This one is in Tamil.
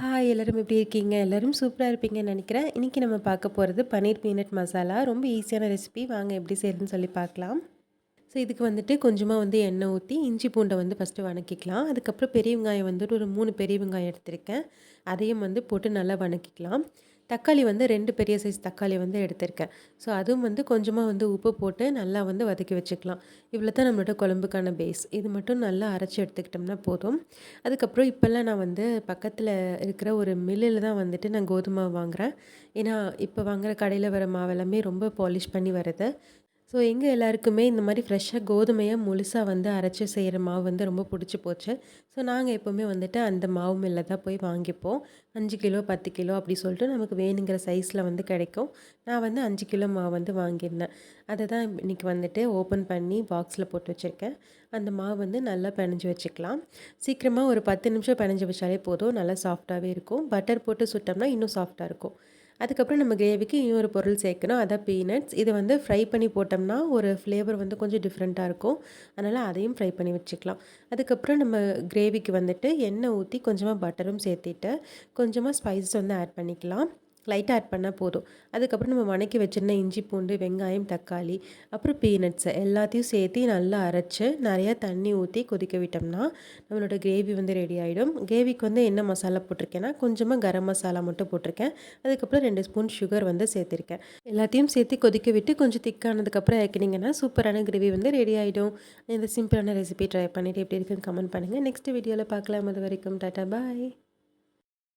ஹாய் எல்லோரும் எப்படி இருக்கீங்க? எல்லோரும் சூப்பராக இருப்பீங்கன்னு நினைக்கிறேன். இன்றைக்கி நம்ம பார்க்க போகிறது பன்னீர் பீனட் மசாலா. ரொம்ப ஈஸியான ரெசிபி வாங்க எப்படி செய்யறதுன்னு சொல்லி பார்க்கலாம். ஸோ இதுக்கு வந்துட்டு கொஞ்சமாக வந்து எண்ணெய் ஊற்றி இஞ்சி பூண்டை வந்து ஃபஸ்ட்டு வணக்கிக்கலாம். அதுக்கப்புறம் பெரிய வெங்காயம் வந்துட்டு ஒரு மூணு பெரிய வெங்காயம் எடுத்திருக்கேன். அதையும் வந்து போட்டு நல்லா வணக்கிக்கலாம். தக்காளி வந்து ரெண்டு பெரிய சைஸ் தக்காளி வந்து எடுத்திருக்கேன். ஸோ அதுவும் வந்து கொஞ்சமாக வந்து உப்பு போட்டு நல்லா வந்து வதக்கி வச்சுக்கலாம். இவ்வளோ தான் நம்மளோட குழம்புக்கான பேஸ் இது மட்டும் நல்லா அரைச்சி எடுத்துக்கிட்டோம்னா போதும். அதுக்கப்புறம் இப்போல்லாம் நான் வந்து பக்கத்தில் இருக்கிற ஒரு மில்லில் தான் வந்துட்டு நான் கோதுமை வாங்குகிறேன் ஏன்னா இப்போ வாங்குகிற கடையில் வர மாவெல்லாமே ரொம்ப பாலிஷ் பண்ணி வருது. ஸோ எங்கள் எல்லாருக்குமே இந்த மாதிரி ஃப்ரெஷ்ஷாக கோதுமையாக முழுசாக வந்து அரைச்சி செய்கிற மாவு வந்து ரொம்ப பிடிச்சி போச்சு. ஸோ நாங்கள் எப்போவுமே வந்துட்டு அந்த மாவு மில்ல தான் போய் வாங்கிப்போம். அஞ்சு கிலோ பத்து கிலோ அப்படி சொல்லிட்டு நமக்கு வேணுங்கிற சைஸில் வந்து கிடைக்கும். நான் வந்து அஞ்சு கிலோ மாவு வந்து வாங்கியிருந்தேன். அதை தான் இன்றைக்கி வந்துட்டு ஓப்பன் பண்ணி பாக்ஸில் போட்டு வச்சுருக்கேன். அந்த மாவு வந்து நல்லா பிணைஞ்சி வச்சுக்கலாம். சீக்கிரமாக ஒரு பத்து நிமிஷம் பிணைஞ்சி வச்சாலே போதும். நல்லா சாஃப்டாகவே இருக்கும். பட்டர் போட்டு சுட்டோம்னா இன்னும் சாஃப்டாக இருக்கும். அதுக்கப்புறம் நம்ம கிரேவிக்கு இன்னொரு பொருள் சேர்க்கணும். அதான் பீனட்ஸ் இதை வந்து ஃப்ரை பண்ணி போட்டோம்னா ஒரு ஃப்ளேவர் வந்து கொஞ்சம் டிஃப்ரெண்ட்டாக இருக்கும். அதனால் அதையும் ஃப்ரை பண்ணி வச்சுக்கலாம். அதுக்கப்புறம் நம்ம கிரேவிக்கு வந்துட்டு எண்ணெய் ஊற்றி கொஞ்சமாக பட்டரும் சேர்த்திட்டு கொஞ்சமாக ஸ்பைசஸ் வந்து ஆட் பண்ணிக்கலாம். லைட்டாக ஆட் பண்ணால் போதும். அதுக்கப்புறம் நம்ம வணக்கி வச்சிருந்த இஞ்சி பூண்டு வெங்காயம் தக்காளி அப்புறம் பீனட்ஸு எல்லாத்தையும் சேர்த்து நல்லா அரைச்சி நிறையா தண்ணி ஊற்றி கொதிக்க விட்டோம்னா நம்மளோட கிரேவி வந்து ரெடி ஆகிடும் கிரேவிக்கு வந்து என்ன மசாலா போட்டிருக்கேன்னா கொஞ்சமாக கரம் மசாலா மட்டும் போட்டிருக்கேன். அதுக்கப்புறம் ரெண்டு ஸ்பூன் சுகர் வந்து சேர்த்துருக்கேன். எல்லாத்தையும் சேர்த்து கொதிக்க விட்டு கொஞ்சம் திக்கானதுக்கப்புறம் இறக்கினீங்கன்னா சூப்பரான கிரேவி வந்து ரெடி ஆகிடும் இந்த சிம்பிளான ரெசிபி ட்ரை பண்ணிவிட்டு எப்படி இருக்குன்னு கமெண்ட் பண்ணுங்கள் நெக்ஸ்ட் வீடியோவில் பார்க்கலாம். அது வரைக்கும் டாட்டா பாய்